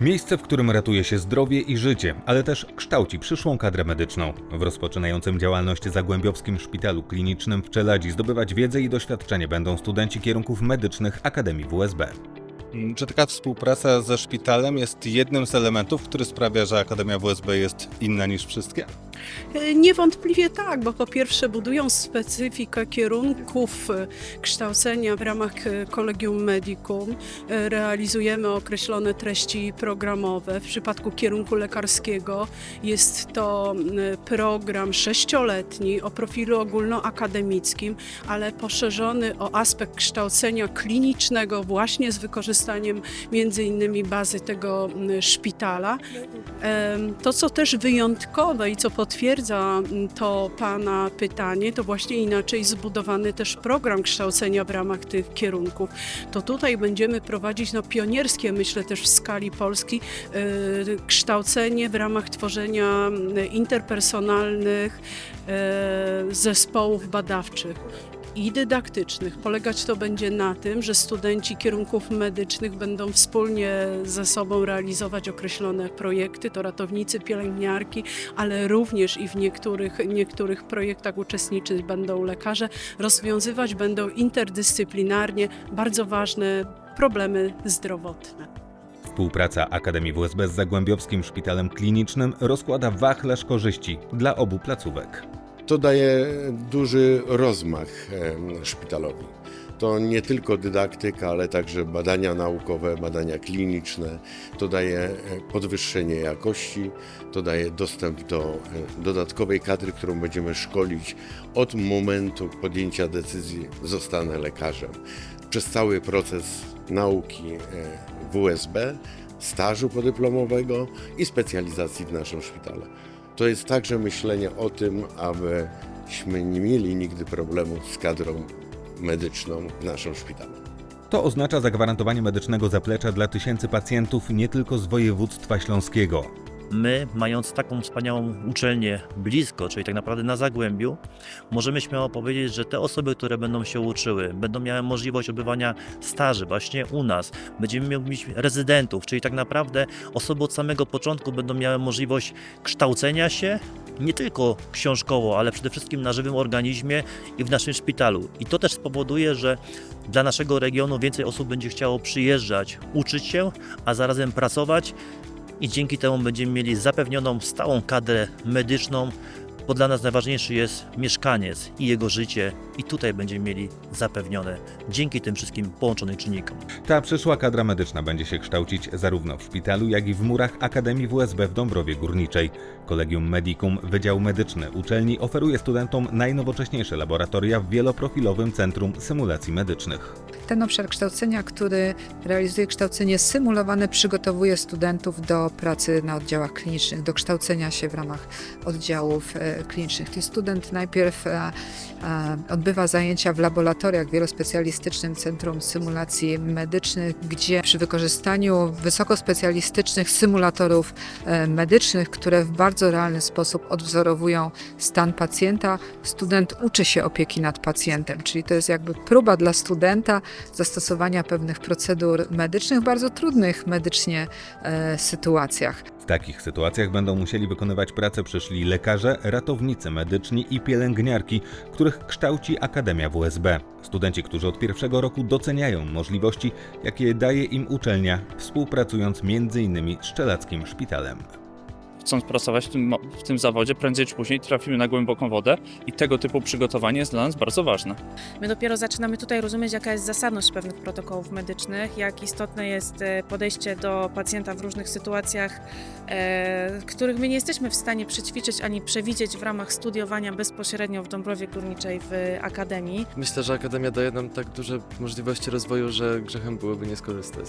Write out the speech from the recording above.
Miejsce, w którym ratuje się zdrowie i życie, ale też kształci przyszłą kadrę medyczną. W rozpoczynającym działalność Zagłębiowskim Szpitalu Klinicznym w Czeladzi zdobywać wiedzę i doświadczenie będą studenci kierunków medycznych Akademii WSB. Czy taka współpraca ze szpitalem jest jednym z elementów, który sprawia, że Akademia WSB jest inna niż wszystkie? E, Niewątpliwie tak, bo po pierwsze budują specyfikę kierunków e, kształcenia w ramach e, Collegium Medicum. E, Realizujemy określone treści programowe. W przypadku kierunku lekarskiego jest to program sześcioletni o profilu ogólnoakademickim, ale poszerzony o aspekt kształcenia klinicznego właśnie z wykorzystaniem między innymi bazy tego szpitala. To, co też wyjątkowe i co potwierdza to Pana pytanie, to właśnie inaczej zbudowany też program kształcenia w ramach tych kierunków. To tutaj będziemy prowadzić no, pionierskie, myślę też w skali Polski, e, kształcenie w ramach tworzenia m, interpersonalnych e, zespołów badawczych i dydaktycznych. Polegać to będzie na tym, że studenci kierunków medycznych będą wspólnie ze sobą realizować określone projekty, to ratownicy, pielęgniarki, ale również i w niektórych, niektórych projektach uczestniczyć będą lekarze, rozwiązywać będą interdyscyplinarnie bardzo ważne problemy zdrowotne. Współpraca Akademii WSB z Zagłębiowskim Szpitalem Klinicznym rozkłada wachlarz korzyści dla obu placówek. To daje duży rozmach szpitalowi. To nie tylko dydaktyka, ale także badania naukowe, badania kliniczne. To daje e, podwyższenie jakości, to daje dostęp do e, dodatkowej kadry, którą będziemy szkolić od momentu podjęcia decyzji zostanę lekarzem. Przez cały proces nauki e, WSB, stażu podyplomowego i specjalizacji w naszym szpitalu. To jest także myślenie o tym, abyśmy nie mieli nigdy problemu z kadrą medyczną w naszym szpitalu. To oznacza zagwarantowanie medycznego zaplecza dla tysięcy pacjentów nie tylko z województwa śląskiego. My, mając taką wspaniałą uczelnię blisko, czyli tak naprawdę na Zagłębiu, możemy śmiało powiedzieć, że te osoby, które będą się uczyły, będą miały możliwość odbywania staży właśnie u nas, będziemy mieć rezydentów, czyli tak naprawdę osoby od samego początku będą miały możliwość kształcenia się, nie tylko książkowo, ale przede wszystkim na żywym organizmie i w naszym szpitalu. I to też spowoduje, że dla naszego regionu więcej osób będzie chciało przyjeżdżać, uczyć się, a zarazem pracować i dzięki temu będziemy mieli zapewnioną stałą kadrę medyczną, bo dla nas najważniejszy jest mieszkaniec i jego życie i tutaj będziemy mieli zapewnione dzięki tym wszystkim połączonym czynnikom. Ta przyszła kadra medyczna będzie się kształcić zarówno w szpitalu, jak i w murach Akademii WSB w Dąbrowie Górniczej. Collegium Medicum, Wydział Medyczny uczelni oferuje studentom najnowocześniejsze laboratoria w wieloprofilowym Centrum Symulacji Medycznych. Ten obszar kształcenia, który realizuje kształcenie symulowane, przygotowuje studentów do pracy na oddziałach klinicznych, do kształcenia się w ramach oddziałów e, klinicznych. Czyli student najpierw e, e, odbywa zajęcia w laboratoriach w wielospecjalistycznym Centrum Symulacji Medycznych, gdzie przy wykorzystaniu wysokospecjalistycznych symulatorów medycznych, które w bardzo realny sposób odwzorowują stan pacjenta, student uczy się opieki nad pacjentem, czyli to jest jakby próba dla studenta zastosowania pewnych procedur medycznych w bardzo trudnych medycznie e, sytuacjach. W takich sytuacjach będą musieli wykonywać pracę przyszli lekarze, ratownicy medyczni i pielęgniarki, których kształci Akademia WSB. Studenci, którzy od pierwszego roku doceniają możliwości, jakie daje im uczelnia, współpracując m.in. z Czelackim Szpitalem. Chcąc pracować w tym, w tym zawodzie, prędzej czy później trafimy na głęboką wodę i tego typu przygotowanie jest dla nas bardzo ważne. My dopiero zaczynamy tutaj rozumieć, jaka jest zasadność pewnych protokołów medycznych, jak istotne jest e, podejście do pacjenta w różnych sytuacjach, e, których my nie jesteśmy w stanie przećwiczyć ani przewidzieć w ramach studiowania bezpośrednio w Dąbrowie Górniczej w Akademii. Myślę, że Akademia daje nam tak duże możliwości rozwoju, że grzechem byłoby nie skorzystać.